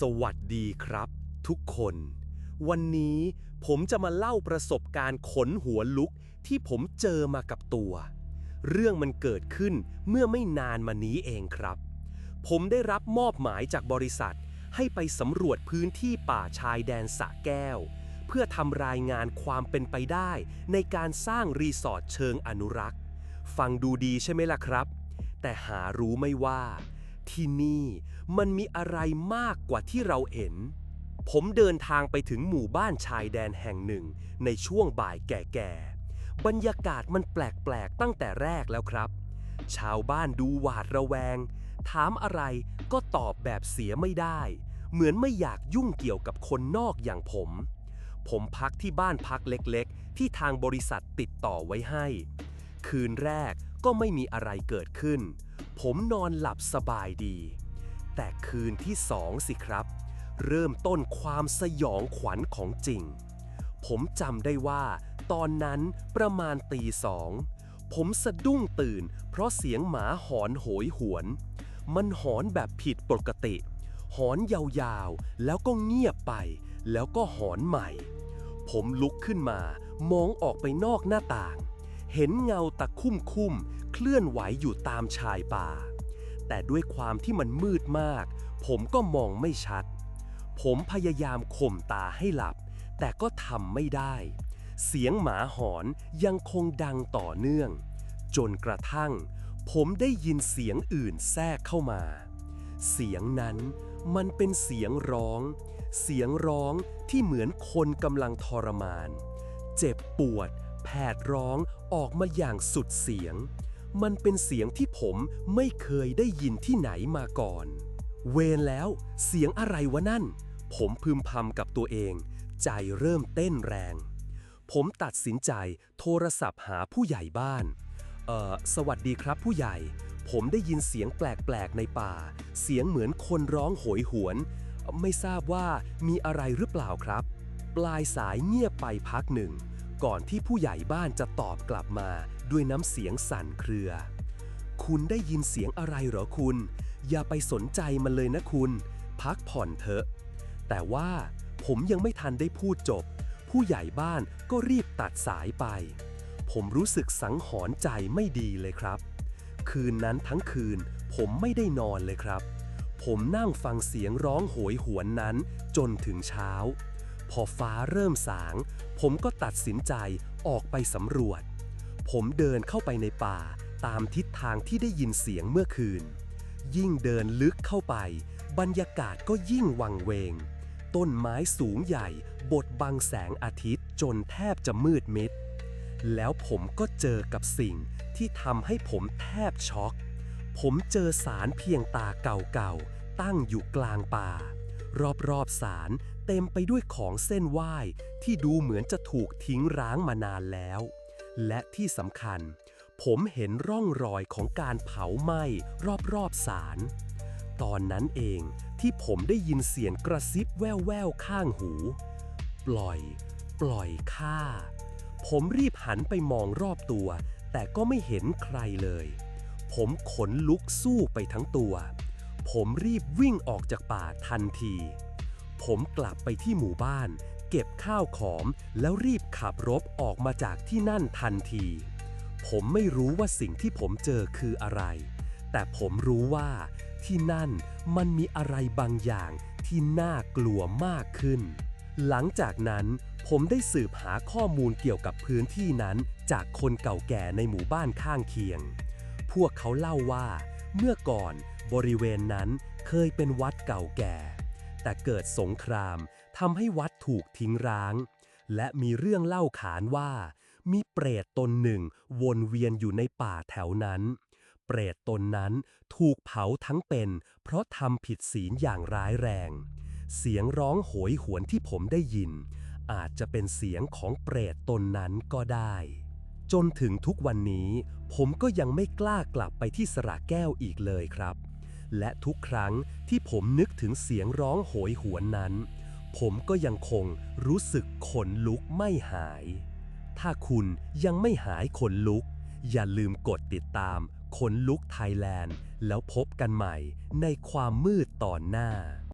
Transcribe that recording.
สวัสดีครับ ทุกคน วันนี้ผมจะมาเล่าประสบการณ์ขนหัวลุกที่ผมเจอมากับตัว เรื่องมันเกิดขึ้นเมื่อไม่นานมานี้เองครับ ผมได้รับมอบหมายจากบริษัท ให้ไปสำรวจพื้นที่ป่าชายแดนสะแก้ว เพื่อทำรายงานความเป็นไปได้ ในการสร้างรีสอร์ทเชิงอนุรักษ์ ฟังดูดีใช่ไหมล่ะครับ แต่หารู้ไม่ว่า ที่นี่มันมีอะไรมากกว่าที่เราเห็น ผมเดินทางไปถึงหมู่บ้านชายแดนแห่งหนึ่ง ในช่วงบ่ายแก่ๆ บรรยากาศมันแปลกๆตั้งแต่แรกแล้วครับ ชาวบ้านดูหวาดระแวง ถามอะไรก็ตอบแบบเสียไม่ได้ เหมือนไม่อยากยุ่งเกี่ยวกับคนนอกอย่างผม ผมพักที่บ้านพักเล็กๆ ที่ทางบริษัทติดต่อไว้ให้ คืนแรกก็ไม่มีอะไรเกิดขึ้น ผมนอนหลับสบายดี แต่คืนที่สองสิครับ เริ่มต้นความสยองขวัญของจริง ผมจำได้ว่า ตอนนั้นประมาณตีสอง ผมสะดุ้งตื่น เพราะเสียงหมาหอนโหยหวน มันหอนแบบผิดปกติ หอนยาวๆ แล้วก็เงียบไป แล้วก็หอนใหม่ ผมลุกขึ้นมามองออกไปนอกหน้าต่างเห็นเงาตะคุ่มคุ่ม เคลื่อนไหวอยู่ตามชายป่า แต่ด้วยความที่มันมืดมาก ผมก็มองไม่ชัด ผมพยายามข่มตาให้หลับ แต่ก็ทำไม่ได้ เสียงหมาหอนยังคงดังต่อเนื่อง จนกระทั่ง ผมได้ยินเสียงอื่นแทรกเข้ามา เสียงนั้นมันเป็นเสียงร้อง เสียงร้องที่เหมือนคนกำลังทรมาน เจ็บปวด แผดร้องออกมาอย่างสุดเสียง มันเป็นเสียงที่ผมไม่เคยได้ยินที่ไหนมาก่อน เวรแล้ว เสียงอะไรวะนั่น ผมพึมพำกับตัวเอง ใจเริ่มเต้นแรง ผมตัดสินใจโทรศัพท์หาผู้ใหญ่บ้าน เอ่อ สวัสดีครับผู้ใหญ่ ผมได้ยินเสียงแปลกๆในป่า เสียงเหมือนคนร้องโหยหวน ไม่ทราบว่ามีอะไรหรือเปล่าครับ ปลายสายเงียบไปพักหนึ่ง ก่อนที่ผู้ใหญ่บ้านจะตอบกลับมาด้วยน้ำเสียงสั่นเครือ คุณได้ยินเสียงอะไรเหรอคุณ อย่าไปสนใจมันเลยนะคุณ พักผ่อนเถอะ แต่ว่าผมยังไม่ทันได้พูดจบ ผู้ใหญ่บ้านก็รีบตัดสายไป ผมรู้สึกสังหรณ์ใจไม่ดีเลยครับ คืนนั้นทั้งคืนผมไม่ได้นอนเลยครับ ผมนั่งฟังเสียงร้องโหยหวนนั้นจนถึงเช้า พอฟ้าเริ่มสาง ผมก็ตัดสินใจออกไปสำรวจ ผมเดินเข้าไปในป่าตามทิศทางที่ได้ยินเสียงเมื่อคืน ยิ่งเดินลึกเข้าไป บรรยากาศก็ยิ่งวังเวง ต้นไม้สูงใหญ่บดบังแสงอาทิตย์จนแทบจะมืดมิด แล้วผมก็เจอกับสิ่งที่ทำให้ผมแทบช็อก ผมเจอสารเพียงตาเก่าๆ ตั้งอยู่กลางป่า รอบๆสาร เต็มไปด้วยของเส้นไหว้ที่ดูเหมือนจะถูกทิ้งร้างมานานแล้ว และที่สำคัญ ผมเห็นร่องรอยของการเผาไหม้รอบๆสารตอนนั้นเองที่ผมได้ยินเสียงกระซิบแว่วๆข้างหู ปล่อย ปล่อยข้าผมรีบหันไปมองรอบตัว แต่ก็ไม่เห็นใครเลย ผมขนลุกสู้ไปทั้งตัว ผมรีบวิ่งออกจากป่าทันที ผมกลับไปที่หมู่บ้าน เก็บข้าวของแล้วรีบขับรถออกมาจากที่นั่นทันที ผมไม่รู้ว่าสิ่งที่ผมเจอคืออะไร แต่ผมรู้ว่าที่นั่นมันมีอะไรบางอย่างที่น่ากลัวมากขึ้น หลังจากนั้นผมได้สืบหาข้อมูลเกี่ยวกับพื้นที่นั้นจากคนเก่าแก่ในหมู่บ้านข้างเคียง พวกเขาเล่าว่า เมื่อก่อนบริเวณนั้นเคยเป็นวัดเก่าแก่ แต่เกิดสงครามทำให้วัดถูกทิ้งร้าง และมีเรื่องเล่าขานว่า มีเปรตตนหนึ่งวนเวียนอยู่ในป่าแถวนั้น เปรตตนนั้นถูกเผาทั้งเป็น เพราะทำผิดศีลอย่างร้ายแรง เสียงร้องโหยหวนที่ผมได้ยิน อาจจะเป็นเสียงของเปรตตนนั้นก็ได้จนถึงทุกวันนี้ ผมก็ยังไม่กล้ากลับไปที่สระแก้วอีกเลยครับ และทุกครั้งที่ผมนึกถึงเสียงร้องโหยหวนนั้น ผมก็ยังคงรู้สึกขนลุกไม่หาย ถ้าคุณยังไม่หายขนลุก อย่าลืมกดติดตามขนลุกไทยแลนด์ แล้วพบกันใหม่ในความมืดตอนหน้า